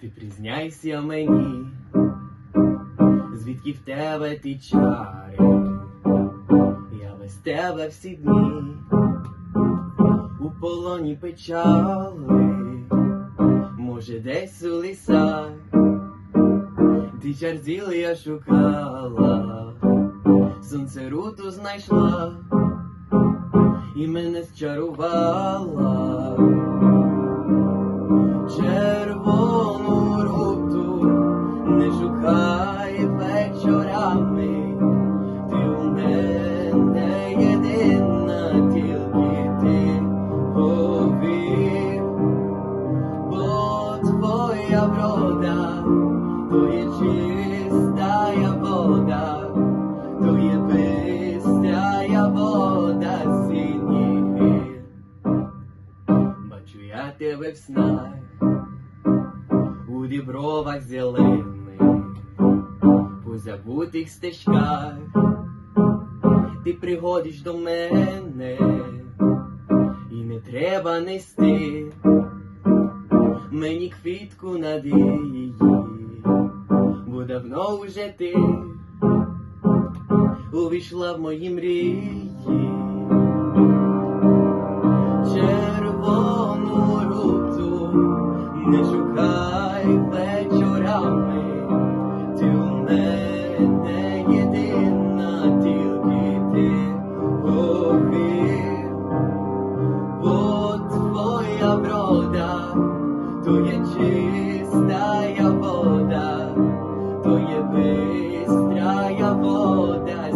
Ти призняйся мені, звідки в тебе ти чари, я без тебе всі дні, у полоні печали, може десь у лісах, ти чарзіли я шукала, сонце руту знайшла. І мене зчарувала. Твоя то є чистая вода, то є бистрая вода синіх гір. Бачу я тебе в снах, у дібровах зелених, по забутих стежках, ти приходиш до мене, і не треба нести мені квітку надії, бо давно вже ти увійшла в мої мрії. Червону руцу не шукай вечорами, то є чистая вода, то є бистрая вода